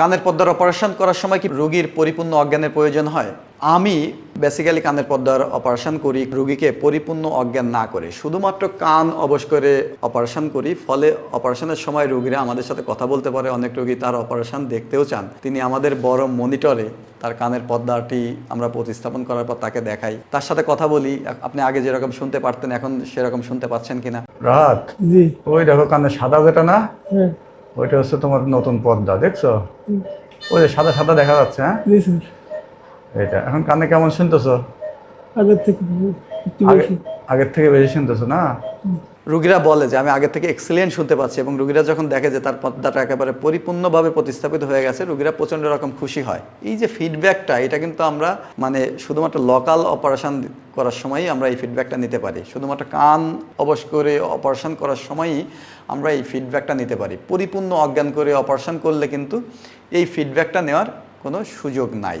কানের পর্দার অপারেশন করার সময় কি রোগীর পরিপূর্ণ অজ্ঞানের প্রয়োজন হয়? আমি বেসিক্যালি কানের পর্দার অপারেশন করি রোগীকে পরিপূর্ণ অজ্ঞান না করে। শুধুমাত্র কান অবশ করে অপারেশন করি ফলে অপারেশনের সময় রোগীরা আমাদের সাথে কথা বলতে পারে অনেক রোগী তার অপারেশন দেখতেও চান। তিনি আমাদের বড় মনিটরে তার কানের পর্দাটি আমরা প্রতিস্থাপন করার পর তাকে দেখাই। তার সাথে কথা বলি আপনি আগে যেরকম শুনতে পারতেন এখন সেরকম শুনতে পাচ্ছেন কিনা? রাত ওই দেখো কানে সাদা যেটা না? হ্যাঁ ওইটা হচ্ছে তোমার নতুন পর্দা দেখছ? ওই যে সাদা সাদা দেখা যাচ্ছে হ্যাঁ? জি স্যার। এটা এখন কানে কেমন শুনতেছো? আগের থেকে আগের থেকে বেশি শুনতেছো না? রুগীরা বলে যে, আমি আগের থেকে এক্সিলেন্ট শুনতে পাচ্ছি। এবং রুগীরা যখন দেখে যে, তার পর্দাটা একেবারে পরিপূর্ণভাবে প্রতিস্থাপিত হয়ে গেছে, রুগীরা প্রচণ্ড রকম খুশি হয়। এই যে ফিডব্যাকটা এটা কিন্তু আমরা মানে শুধুমাত্র লোকাল অপারেশন করার সময়ই আমরা এই ফিডব্যাকটা নিতে পারি। শুধুমাত্র কান অবশ করে অপারেশন করার সময়ই আমরা এই ফিডব্যাকটা নিতে পারি। পরিপূর্ণ অজ্ঞান করে অপারেশন করলে কিন্তু এই ফিডব্যাকটা নেওয়ার কোনো সুযোগ নাই।